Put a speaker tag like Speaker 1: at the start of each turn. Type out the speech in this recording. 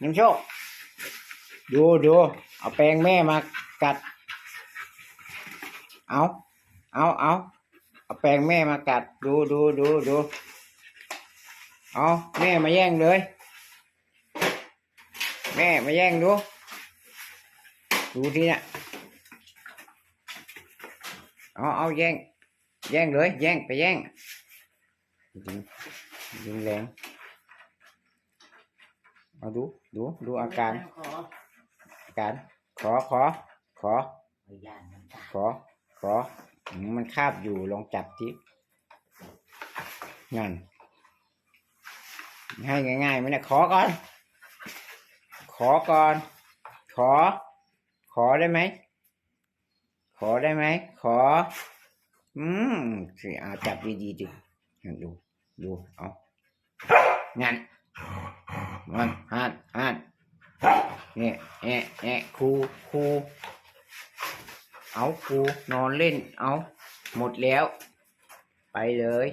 Speaker 1: น้ำโชค ดูดูเอาแปรงแม่มากัด เอาเอาเอาเอาแปรงแม่มากัด ดูดูดูดูเอาแม่มาแย่งเลย แม่มาแย่งดู ดูทีเนี่ยเอาเอาแย่ง แย่งเลย แย่งไปแย่งยิงยิงแรง เอาดู ดู ดูอาการ
Speaker 2: ขอ
Speaker 1: อาการ ขอ ขอ ขอ
Speaker 2: พยานน้ำตา
Speaker 1: ขอ ขออืมมันคาบอยู่ ลองจับที่นั่นให้ง่ายๆไหมเนี่ยขอก่อน ขอก่อน ขอ ขอได้ไหม ขอได้ไหม ขอ อืมสิเอาจับดีๆดินั่นดู ดู เอางั้น มันหันหันเนี่ยแอะแอะครูครูเอาครูนอนเล่น เอาหมดแล้ว ไปเลย